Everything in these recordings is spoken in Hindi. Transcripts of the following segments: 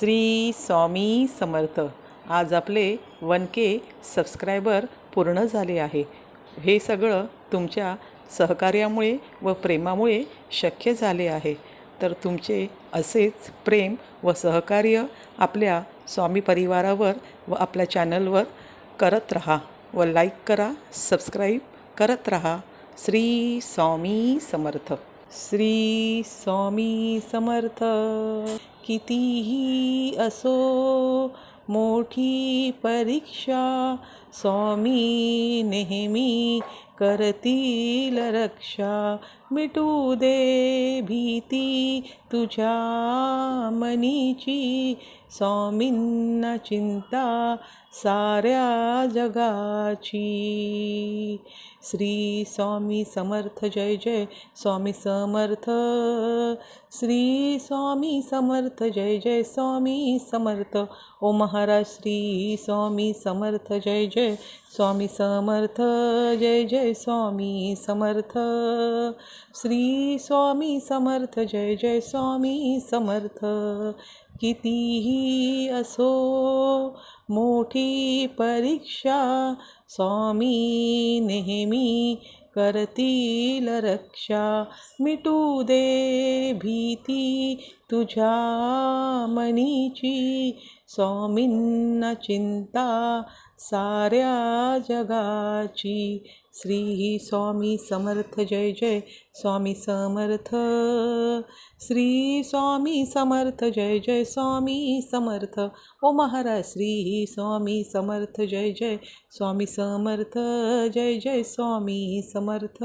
श्री स्वामी समर्थ. आज आपले वन के सबस्क्रायबर पूर्ण झाले आहे. हे सगळं तुमच्या सहकार्यामुळे व प्रेमामुळे शक्य झाले आहे. तर तुमचे असेच प्रेम व सहकार्य आपल्या स्वामी परिवारावर व आपल्या चॅनलवर करत राहा व लाईक करा सबस्क्राईब करत राहा. श्री स्वामी समर्थ. श्री स्वामी समर्थ कितीही असो मोठी परीक्षा। स्वामी नेहमी करतील रक्षा। मिटू दे भीती तुझ्या मनीची। स्वामींना चिंता साऱ्या जगाची। श्री स्वामी समर्थ, जय जय। स्वामी समर्थ। श्री स्वामी समर्थ, जय जय। स्वामी समर्थ। ओ महाराज, श्री स्वामी समर्थ, जय जय। स्वामी समर्थ, जय जय। स्वामी समर्थ। श्री स्वामी समर्थ, जय जय। स्वामी समर्थ। कितीही असो मोठी परीक्षा स्वामी नेहमी करतील रक्षा. मिटू दे भीती तुझ्या मनीची. स्वामींना चिंता साऱ्या जगाची. श्री ही स्वामी समर्थ जय जय स्वामी समर्थ। श्री स्वामी समर्थ जय जय स्वामी समर्थ। ओ महाराज, श्री ही स्वामी समर्थ जय जय स्वामी समर्थ, जय जय स्वामी समर्थ।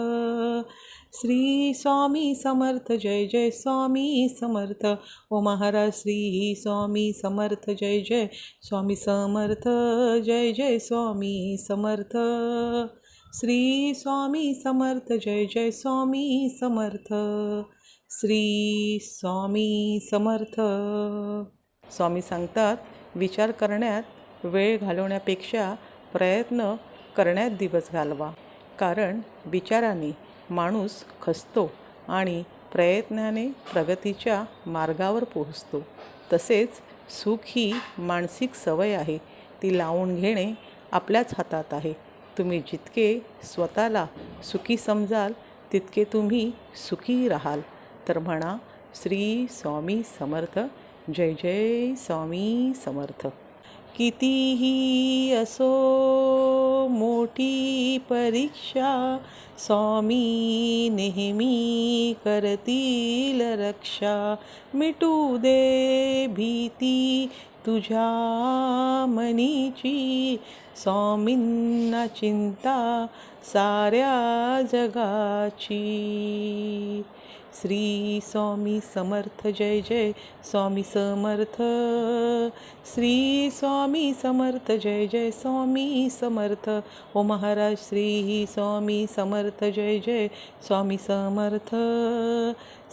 श्री स्वामी समर्थ जय जय स्वामी समर्थ। ओ महाराज, श्री ही स्वामी समर्थ जय जय स्वामी समर्थ, जय जय स्वामी समर्थ। श्री स्वामी समर्थ जय जय स्वामी समर्थ. श्री स्वामी समर्थ. स्वामी सांगतात विचार करण्यात वेळ घालवण्यापेक्षा प्रयत्न करण्यात दिवस घालवा. कारण विचाराने माणूस खचतो आणि प्रयत्नाने प्रगतीच्या मार्गावर पोहोचतो. तसेच सुख ही मानसिक सवय आहे. ती लावून घेणे आपल्याच हातात आहे. तुम्ही जितके स्वतःला सुखी समजाल तितके तुम्ही सुखी राहाल. तर म्हणा श्री स्वामी समर्थ जय जय स्वामी समर्थ. कितीही असो मोठी परीक्षा स्वामी नेहमी करतील रक्षा. मिटू दे भीती तुझ्या मनीची स्वामींना चिंता साऱ्या जगाची। श्री स्वामी समर्थ, जय जय। स्वामी समर्थ। श्री स्वामी समर्थ, जय जय। स्वामी समर्थ। ओ महाराज, श्री स्वामी समर्थ, जय जय। स्वामी समर्थ।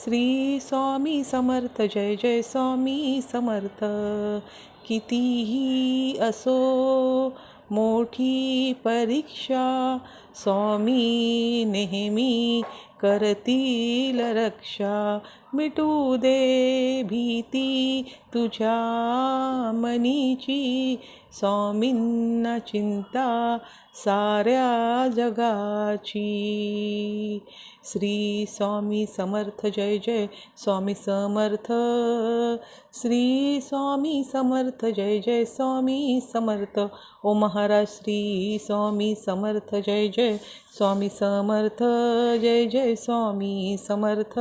श्री स्वामी समर्थ, जय जय। स्वामी समर्थ। कितीही असो मोठी परीक्षा स्वामी नेहमी करतील रक्षा. मिटू दे भीती तुझ्या मनीची. स्वामींना चिंता साऱ्या जगाची। श्री स्वामी समर्थ, जय जय। स्वामी समर्थ। श्री स्वामी समर्थ, जय जय। स्वामी समर्थ। ओ महाराज, श्री स्वामी समर्थ, जय जय। स्वामी समर्थ, जय जय। स्वामी समर्थ।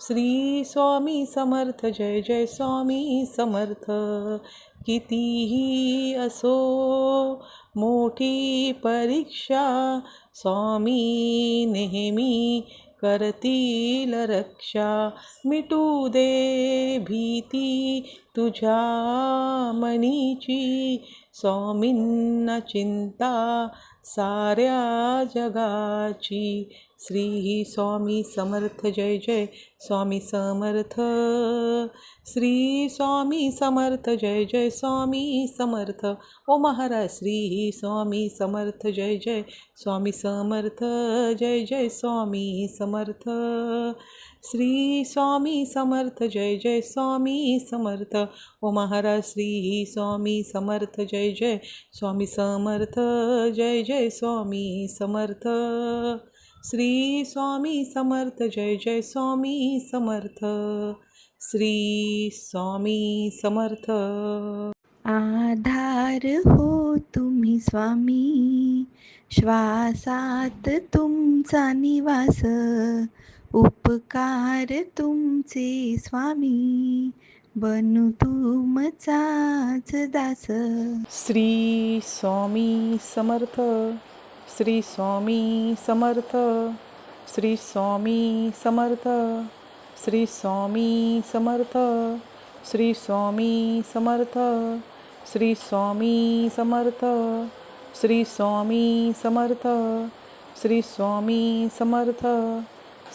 श्री स्वामी समर्थ, जय जय। स्वामी समर्थ। कितीही असो मोठी परीक्षा स्वामी नेहमी करतील रक्षा. मिटू दे भीती तुझ्या मनीची स्वामींना चिंता साऱ्या जगाची श्री स्वामी समर्थ, जय जय, स्वामी समर्थ. श्री स्वामी समर्थ, जय जय, स्वामी समर्थ. ओ महाराज श्री स्वामी समर्थ, जय जय, स्वामी समर्थ, जय जय, स्वामी समर्थ. श्री स्वामी समर्थ जय जय स्वामी समर्थ. ओ महाराज श्री स्वामी समर्थ जय जय स्वामी समर्थ जय जय स्वामी समर्थ. श्री स्वामी समर्थ जय जय स्वामी समर्थ. श्री स्वामी समर्थ. आधार हो तुम्ही स्वामी श्वासात तुमचा निवास. उपकार तुमचे स्वामी बनू तुमचाच दास. श्री स्वामी समर्थ श्री स्वामी समर्थ श्री स्वामी समर्थ श्री स्वामी समर्थ श्री स्वामी समर्थ श्री स्वामी समर्थ श्री स्वामी समर्थ श्री स्वामी समर्थ.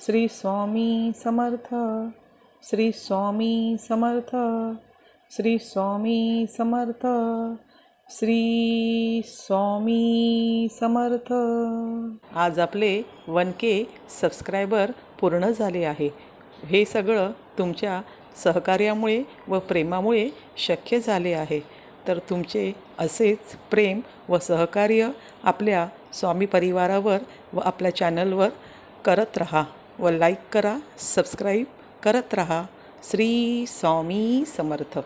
श्री स्वामी समर्थ श्री स्वामी समर्थ श्री स्वामी समर्थ श्री स्वामी समर्थ. आज आपले वन के सबस्क्रायबर पूर्ण झाले आहे. हे सगळं तुमच्या सहकार्यामुळे व प्रेमामुळे शक्य झाले आहे. तर तुमचे असेच प्रेम व सहकार्य आपल्या स्वामी परिवारावर व आपल्या चॅनलवर करत रहा. व लाईक करा सबस्क्राईब करत रहा. श्री स्वामी समर्थ.